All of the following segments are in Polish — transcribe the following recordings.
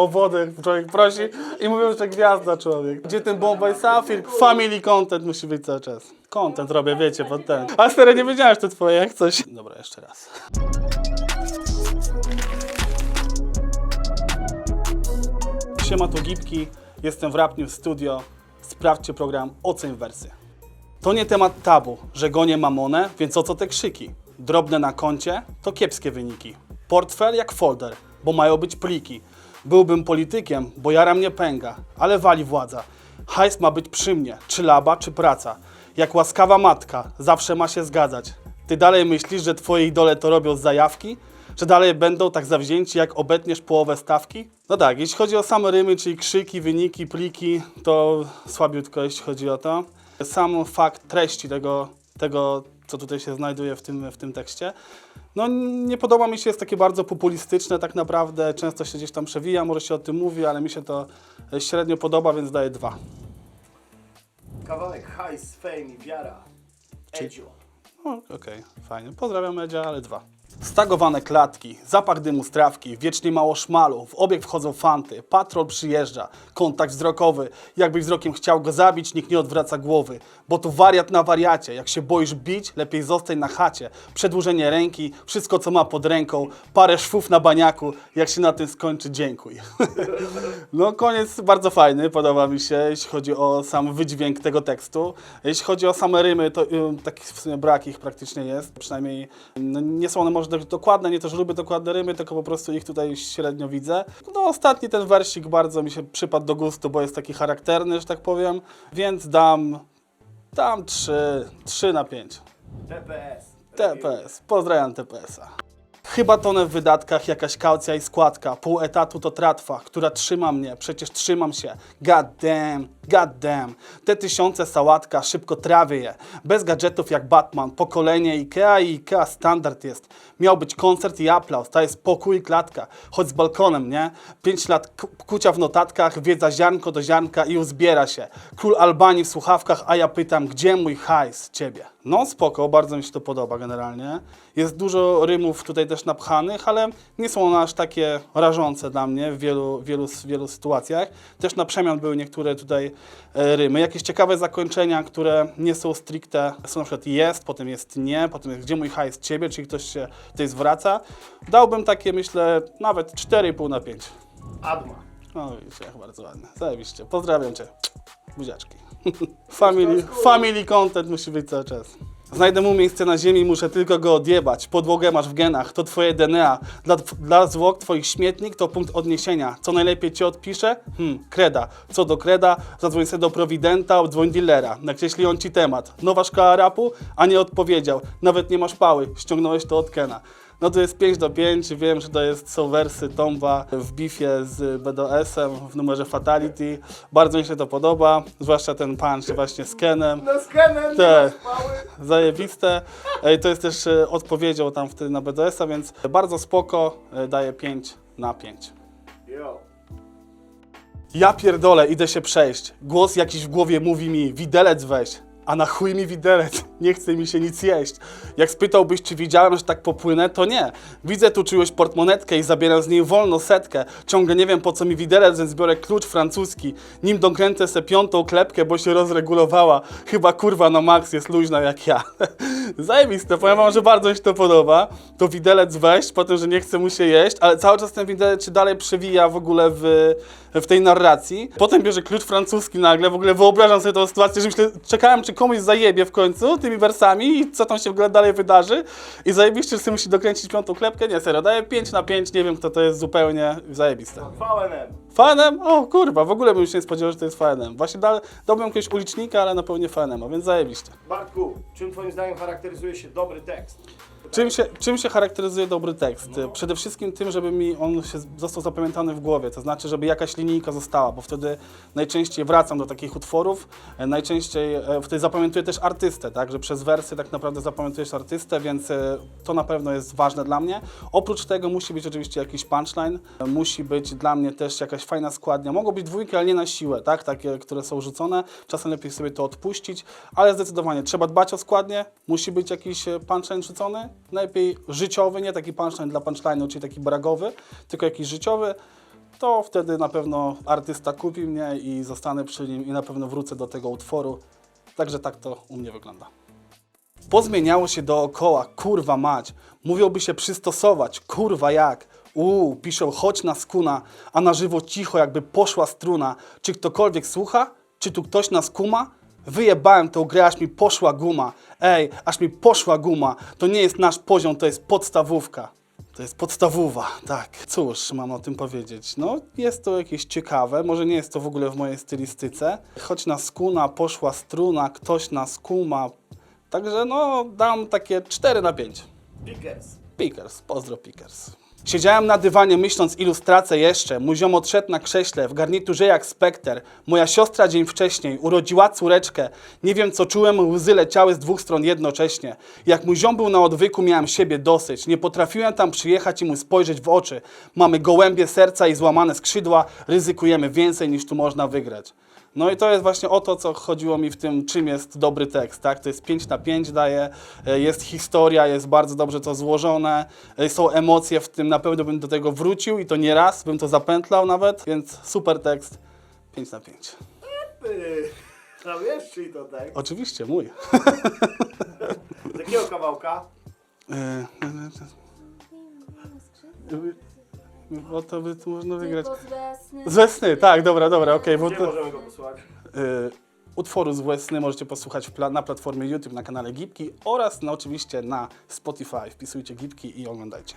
o wodę człowiek prosi i mówią, że gwiazda człowiek. Gdzie ten Bombay Safir? Family content musi być cały czas. Content robię, wiecie, pod ten. A stary, nie wiedziałeś, to twoje, jak coś. Dobra, jeszcze raz. Siema, tu Gipki, jestem w Rap Studio. Sprawdźcie program Oceń Wersy. To nie temat tabu, że gonię mamonę, więc o co te krzyki? Drobne na koncie to kiepskie wyniki. Portfel jak folder, bo mają być pliki. Byłbym politykiem, bo jara mnie pęga, ale wali władza. Hajs ma być przy mnie, czy laba, czy praca. Jak łaskawa matka, zawsze ma się zgadzać. Ty dalej myślisz, że twoje idole to robią z zajawki? Czy dalej będą tak zawzięci, jak obetniesz połowę stawki? No tak, jeśli chodzi o same rymy, czyli krzyki, wyniki, pliki, to słabiutko, jeśli chodzi o to. Sam fakt treści tego, tego co tutaj się znajduje w tym, w tym tekście, no nie podoba mi się, jest takie bardzo populistyczne tak naprawdę, często się gdzieś tam przewija, może się o tym mówi, ale mi się to średnio podoba, więc daję dwa. Kawałek hajs, fame i wiara. Edzio. O, Okej, fajnie. Pozdrawiam Edzia, ale dwa. Stagowane klatki, zapach dymu z trawki, wiecznie mało szmalu, w obieg wchodzą fanty, patrol przyjeżdża, kontakt wzrokowy, jakbyś wzrokiem chciał go zabić, nikt nie odwraca głowy, bo tu wariat na wariacie, jak się boisz bić, lepiej zostań na chacie, przedłużenie ręki, wszystko co ma pod ręką, parę szwów na baniaku, jak się na tym skończy, dziękuj. No koniec. Bardzo fajny, podoba mi się, jeśli chodzi o sam wydźwięk tego tekstu. Jeśli chodzi o same rymy, to y, takich brak ich praktycznie jest. Przynajmniej no, nie są one może dokładne, nie to, że lubię dokładne rymy, tylko po prostu ich tutaj średnio widzę. No ostatni ten wersik bardzo mi się przypadł do gustu, bo jest taki charakterny, że tak powiem, więc dam, dam 3, 3 na 5. TPS. TPS, pozdrawiam TPS-a. Chyba tonę w wydatkach, jakaś kaucja i składka. Pół etatu to tratwa, która trzyma mnie, przecież trzymam się. God damn, god damn. Te tysiące sałatka, szybko trawię je. Bez gadżetów jak Batman, pokolenie Ikea i Ikea standard jest. Miał być koncert i aplauz, to jest pokój i klatka. Choć z balkonem, nie? Pięć lat ku- kucia w notatkach, wiedza ziarnko do ziarnka i uzbiera się. Król Albanii w słuchawkach, a ja pytam, gdzie mój hajs? Ciebie. No spoko, bardzo mi się to podoba generalnie. Jest dużo rymów tutaj też napchanych, ale nie są one aż takie rażące dla mnie w wielu, wielu, wielu sytuacjach. Też na przemian były niektóre tutaj rymy. Jakieś ciekawe zakończenia, które nie są stricte, są na przykład jest, potem jest nie, potem jest gdzie mój hajs ciebie, czyli ktoś się tutaj zwraca. Dałbym takie, myślę, nawet 4,5 na 5. Adma. No widzicie, jak bardzo ładne. Zajebiście. Pozdrawiam Cię. Buziaczki. family, family content musi być cały czas. Znajdę mu miejsce na ziemi, muszę tylko go odjebać. Podłogę masz w genach, to twoje DNA. Dla, dla zwłok twoich śmietnik to punkt odniesienia. Co najlepiej ci odpiszę? Hmm, kreda. Co do kreda, zadzwoń sobie do prowidenta, dzwoń dealera. Nakreśli on ci temat. Nowa szkoła rapu? A nie odpowiedział. Nawet nie masz pały, ściągnąłeś to od Kena. No to jest 5 do 5, wiem, że to jest, są wersy Tomba w bifie z BDS-em w numerze Fatality. Bardzo mi się to podoba, zwłaszcza ten punch właśnie z Kenem. No z Kenem, Te. Zajebiste. To jest też e, odpowiedzią tam wtedy na BDS-a, więc bardzo spoko, e, daję 5 na 5. Yo. Ja pierdolę, idę się przejść. Głos jakiś w głowie mówi mi, widelec weź. A na chuj mi widelec, nie chce mi się nic jeść. Jak spytałbyś, czy widziałem, że tak popłynę, to nie. Widzę tu czyjąś portmonetkę i zabieram z niej wolno setkę. Ciągle nie wiem, po co mi widelec, więc biorę klucz francuski. Nim dokręcę se piątą klepkę, bo się rozregulowała. Chyba kurwa na max jest luźna jak ja. Zajebiste, powiem wam, że bardzo mi się to podoba. To widelec weź, po tym, że nie chce mu się jeść, ale cały czas ten widelec się dalej przewija w ogóle w, w tej narracji. Potem bierze klucz francuski nagle, w ogóle wyobrażam sobie tą sytuację, że myślę, czekałem, czy komuś zajebie w końcu tymi wersami i co tam się w ogóle dalej wydarzy. I zajebiście, że sobie musi dokręcić piątą klepkę. Nie, serio, daję 5 na 5, nie wiem kto to jest zupełnie zajebiste. VNM. Fanem? O kurwa, w ogóle bym się nie spodziewał, że to jest fanem. Właśnie da, dałbym jakiegoś ulicznika, ale na pewno nie fanem, a więc zajebiście. Bartku, czym twoim zdaniem charakteryzuje się dobry tekst? Czym się, czym się charakteryzuje dobry tekst? Przede wszystkim tym, żeby mi on się został zapamiętany w głowie, to znaczy, żeby jakaś linijka została, bo wtedy najczęściej wracam do takich utworów, e, najczęściej e, wtedy zapamiętuję też artystę, tak, że przez wersy tak naprawdę zapamiętujesz artystę, więc e, to na pewno jest ważne dla mnie. Oprócz tego musi być oczywiście jakiś punchline, musi być dla mnie też jakaś fajna składnia. Mogą być dwójki, ale nie na siłę, tak, takie, które są rzucone. Czasem lepiej sobie to odpuścić, ale zdecydowanie trzeba dbać o składnię, musi być jakiś punchline rzucony, najlepiej życiowy, nie taki punchline dla punchline'u, czyli taki bragowy, tylko jakiś życiowy. to wtedy na pewno artysta kupi mnie i zostanę przy nim i na pewno wrócę do tego utworu. Także tak to u mnie wygląda. Pozmieniało się dookoła, kurwa mać. Mówią się przystosować, kurwa jak. Uuu, piszą chodź na skuna, a na żywo cicho jakby poszła struna. Czy ktokolwiek słucha? Czy tu ktoś nas kuma? Wyjebałem tą grę, aż mi poszła guma. Ej, aż mi poszła guma. To nie jest nasz poziom, to jest podstawówka. To jest podstawowa, tak. Cóż, mam o tym powiedzieć. No, jest to jakieś ciekawe, może nie jest to w ogóle w mojej stylistyce. Choć na skuna poszła struna, ktoś nas kuma. Także no, dam takie 4 na 5. Pickers. Pickers, pozdro Pickers. Siedziałem na dywanie myśląc ilu stracę jeszcze. Mój ziom odszedł na krześle, w garniturze jak spekter. Moja siostra dzień wcześniej urodziła córeczkę. Nie wiem co czułem, łzy leciały z dwóch stron jednocześnie. Jak mój ziom był na odwyku, miałem siebie dosyć. Nie potrafiłem tam przyjechać i mu spojrzeć w oczy. Mamy gołębie serca i złamane skrzydła. Ryzykujemy więcej niż tu można wygrać. No i to jest właśnie o to, co chodziło mi w tym, czym jest dobry tekst, tak? To jest 5 na 5 daje, e, jest historia, jest bardzo dobrze to złożone, e, są emocje w tym, na pewno bym do tego wrócił i to nie raz, bym to zapętlał nawet, więc super tekst, 5 na 5. Ty. A wiesz, czyli to tak? Oczywiście, mój. Z jakiego kawałka? Bo to by tu można wygrać. Tylko tak, dobra, dobra, okej, bo Gdzie to... możemy go posłuchać? Y, utworu z Wesny możecie posłuchać w pla- na platformie YouTube na kanale Gipki oraz no, oczywiście na Spotify. Wpisujcie Gipki i oglądajcie.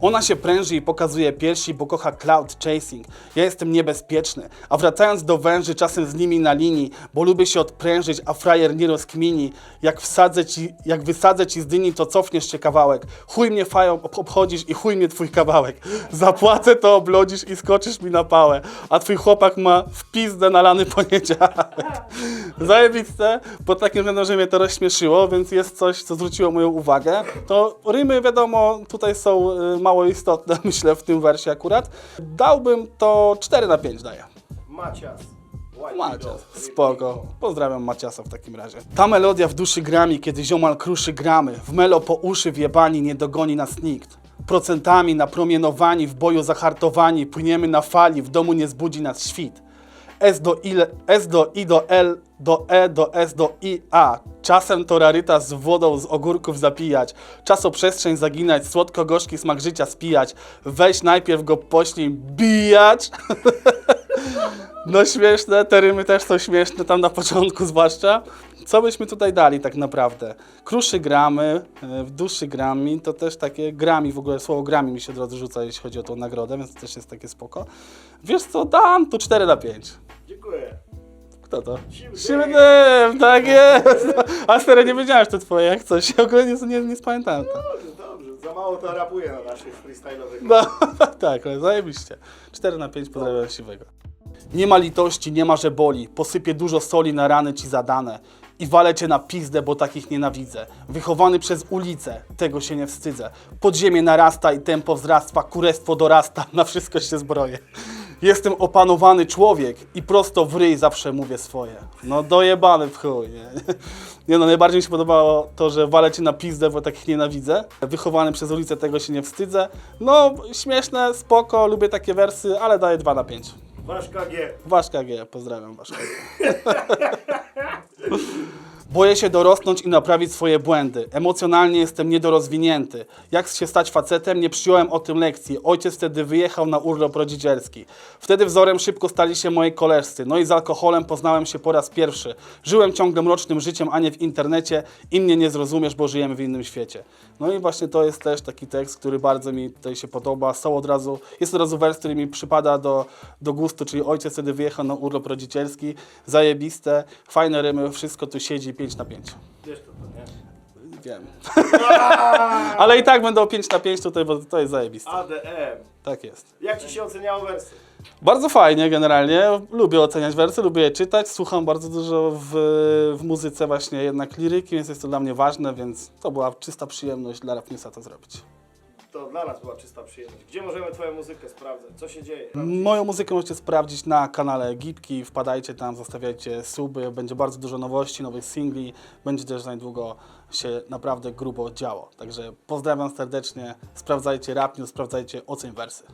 Ona się pręży i pokazuje piersi, bo kocha cloud chasing. Ja jestem niebezpieczny. A wracając do węży, czasem z nimi na linii, bo lubię się odprężyć, a frajer nie rozkmini. Jak, wsadzę ci, jak wysadzę ci z dyni, to cofniesz się kawałek. Chuj mnie fają ob- obchodzisz i chuj mnie twój kawałek. Zapłacę, to oblodzisz i skoczysz mi na pałę. A twój chłopak ma w pizdę nalany poniedziałek. Zajebiste, pod takim względem, że mnie to rozśmieszyło, więc jest coś, co zwróciło moją uwagę. To rymy, wiadomo, tutaj są y, mało istotne, myślę, w tym wersie akurat. Dałbym to 4 na 5 daję. Macias. Macias, spoko. Pozdrawiam Maciasa w takim razie. Ta melodia w duszy grami, kiedy ziomal kruszy gramy. W melo po uszy wjebani, nie dogoni nas nikt. Procentami napromienowani, w boju zahartowani, płyniemy na fali, w domu nie zbudzi nas świt. S do, ile, S do I do L do E do S do I A. Czasem to raryta z wodą z ogórków zapijać. Czasoprzestrzeń zaginać, słodko-gorzki smak życia spijać. Weź najpierw go poślij bijać. No śmieszne, te rymy też są śmieszne, tam na początku zwłaszcza. Co byśmy tutaj dali tak naprawdę? Kruszy gramy, e, w duszy grami, to też takie grami, w ogóle słowo grami mi się od rzuca, jeśli chodzi o tą nagrodę, więc to też jest takie spoko. Wiesz co, dam tu 4 na 5. Dziękuję. Kto to? Dym, tak jest! A stary, nie wiedziałem, że to twoje, jak coś, w ogóle nie, nie, nie spamiętałem to. Dobrze, dobrze. Za mało to rapuje na naszych freestyle'owych. No, tak, ale zajebiście. 4 na 5 pozdrawiam siwego. Nie ma litości, nie ma, że boli. Posypię dużo soli na rany ci zadane. I walę cię na pizdę, bo takich nienawidzę. Wychowany przez ulicę, tego się nie wstydzę. Podziemie narasta i tempo wzrasta, kurestwo dorasta, na wszystko się zbroję. Jestem opanowany człowiek i prosto w ryj zawsze mówię swoje. No dojebany w chuj, nie? Nie no, najbardziej mi się podobało to, że walę cię na pizdę, bo takich nienawidzę. Wychowany przez ulicę, tego się nie wstydzę. No, śmieszne, spoko, lubię takie wersy, ale daję 2 na 5. Wasz KG. Waszka G, pozdrawiam Waszka G. Boję się dorosnąć i naprawić swoje błędy. Emocjonalnie jestem niedorozwinięty. Jak się stać facetem, nie przyjąłem o tym lekcji. Ojciec wtedy wyjechał na urlop rodzicielski. Wtedy wzorem szybko stali się moi koleżcy. No i z alkoholem poznałem się po raz pierwszy. Żyłem ciągle mrocznym życiem, a nie w internecie i mnie nie zrozumiesz, bo żyjemy w innym świecie. No i właśnie to jest też taki tekst, który bardzo mi tutaj się podoba. Są od razu, jest od razu wers, który mi przypada do, do gustu, czyli ojciec wtedy wyjechał na urlop rodzicielski. Zajebiste, fajne rymy, wszystko tu siedzi 5 na 5. Wiesz to, to nie? Wiem. Ale i tak będą 5 na 5 tutaj, bo to jest zajebiste. ADM. Tak jest. Jak ci się oceniało wersy? Bardzo fajnie generalnie. Lubię oceniać wersy, lubię je czytać. Słucham bardzo dużo w, w muzyce właśnie jednak liryki, więc jest to dla mnie ważne, więc to była czysta przyjemność dla Rapnisa to zrobić. To dla nas była czysta przyjemność. Gdzie możemy twoją muzykę sprawdzać? Co się dzieje? Moją muzykę możecie sprawdzić na kanale Gipki, wpadajcie tam, zostawiajcie suby, będzie bardzo dużo nowości, nowych singli, będzie też za niedługo się naprawdę grubo działo. Także pozdrawiam serdecznie, sprawdzajcie Rap sprawdzajcie Oceń Wersy.